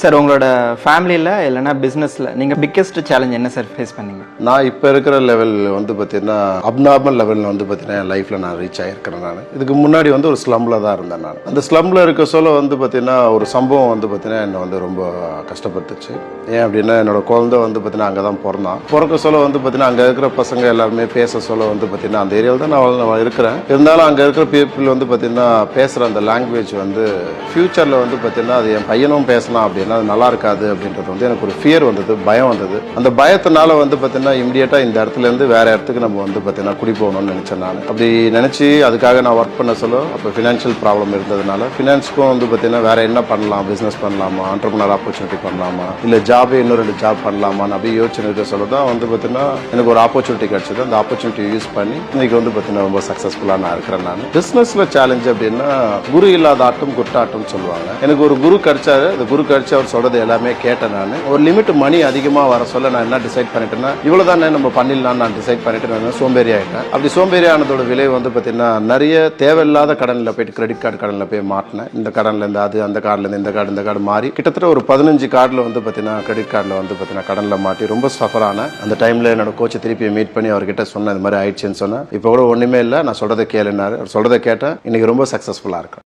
Sir உங்களோட ஃபேமிலியில் இல்லைன்னா பிஸ்னஸில் நீங்கள் பிக்கெஸ்ட் சேலஞ்ச் என்ன சார் ஃபேஸ் பண்ணீங்க? நான் இப்போ இருக்கிற லெவல் வந்து பார்த்தீங்கன்னா அப்நார்மல் லெவலில் வந்து பார்த்தீங்கன்னா என் லைஃப்பில் நான் ரீச் ஆகிருக்கிறேன் நான். இதுக்கு முன்னாடி வந்து ஒரு ஸ்லம்மில் தான் இருந்தேன் நான். அந்த ஸ்லம்மில் இருக்க சொல்ல வந்து பார்த்தீங்கன்னா ஒரு சம்பவம் வந்து பார்த்தீங்கன்னா என்னை வந்து ரொம்ப கஷ்டப்படுத்துச்சு. ஏன் அப்படின்னா என்னோட குழந்தை வந்து பார்த்தீங்கன்னா அங்கே தான் பிறந்தான். பிறக்க சொல்ல வந்து பார்த்தீங்கன்னா அங்கே இருக்கிற பசங்க எல்லாருமே பேச சொல்ல வந்து பார்த்தீங்கன்னா அந்த ஏரியாவில் தான் நான் நான் இருக்கிறேன். இருந்தாலும் அங்கே இருக்கிற பீப்புள் வந்து பார்த்தீங்கன்னா பேசுகிற அந்த லாங்குவேஜ் வந்து ஃப்யூச்சரில் வந்து பார்த்தீங்கன்னா அது என் பையனும் பேசலாம் அப்படின்னு அப்படின்னா அது நல்லா இருக்காது அப்படின்றது வந்து எனக்கு ஒரு ஃபியர் வந்தது பயம் வந்தது. அந்த பயத்தினால வந்து பார்த்தீங்கன்னா இம்மிடியட்டாக இந்த இடத்துல இருந்து இடத்துக்கு நம்ம வந்து பார்த்தீங்கன்னா குடி போகணும்னு நினச்சேன் நான். அப்படி நினச்சி அதுக்காக நான் ஒர்க் பண்ண சொல்ல அப்போ ஃபினான்ஷியல் ப்ராப்ளம் இருந்ததுனால ஃபினான்ஸ்க்கும் வந்து பார்த்தீங்கன்னா வேறு என்ன பண்ணலாம் பிஸ்னஸ் பண்ணலாமா ஆண்டர்பனர் ஆப்பர்ச்சுனிட்டி பண்ணலாமா இல்லை ஜாபே இன்னும் ரெண்டு ஜாப் பண்ணலாமான்னு அப்படியே யோசனை சொல்ல தான் வந்து பார்த்தீங்கன்னா எனக்கு ஒரு ஆப்பர்ச்சுனிட்டி கிடைச்சது. அந்த ஆப்பர்ச்சுனிட்டி யூஸ் பண்ணி இன்னைக்கு வந்து பார்த்தீங்கன்னா ரொம்ப சக்ஸஸ்ஃபுல்லாக நான் இருக்கிறேன் நான். பிஸ்னஸில் சேலஞ்ச் அப்படின்னா குரு இல்லாத ஆட்டம் குட்டாட்டம் சொல்லுவாங்க. எனக்கு ஒரு குரு கிடைச்சாரு. அந்த குரு கிடைச்சு அவர் சொல்றது எல்லாமே கேட்டேன் நான். ஒரு லிமிட் மணி அதிகமாக வர சொல்ல நான் என்ன டிசைட் பண்ணிட்டேன்னா இவ்வளோ தானே நம்ம பண்ணிடலாம்னு நான் டிசைட் பண்ணிட்டு நான் சோம்பேறி ஆகிட்டேன் அப்படி சோம்பேறி ஆனதோட விலை வந்து பார்த்தீங்கன்னா நிறைய தேவையில்லாத கடனில் போயிட்டு கிரெடிட் கார்டு கடனில் போய் மாட்டினேன். இந்த கடன்ல இருந்து அது அந்த கார்டுல இருந்து இந்த கார்டு இந்த கார்டு மாறி கிட்டத்தட்ட ஒரு பதினஞ்சு கார்டில் வந்து பார்த்தீங்கன்னா கிரெடிட் கார்டில் வந்து பார்த்தீங்கன்னா கடனில் மாட்டி ரொம்ப சஃபர் ஆனேன். அந்த டைமில் என்னோட கோச்சை திருப்பி மீட் பண்ணி அவர்கிட்ட சொன்னேன் இந்த மாதிரி ஆயிடுச்சுன்னு சொன்னேன். இப்போ கூட ஒன்றுமே இல்லை நான் சொல்கிறத கேளுனாரு அவர் சொல்கிறத கேட்டேன். இன்னைக்கு ரொம்ப சக்ஸஸ்ஃபுல்லாக இருக்கேன்.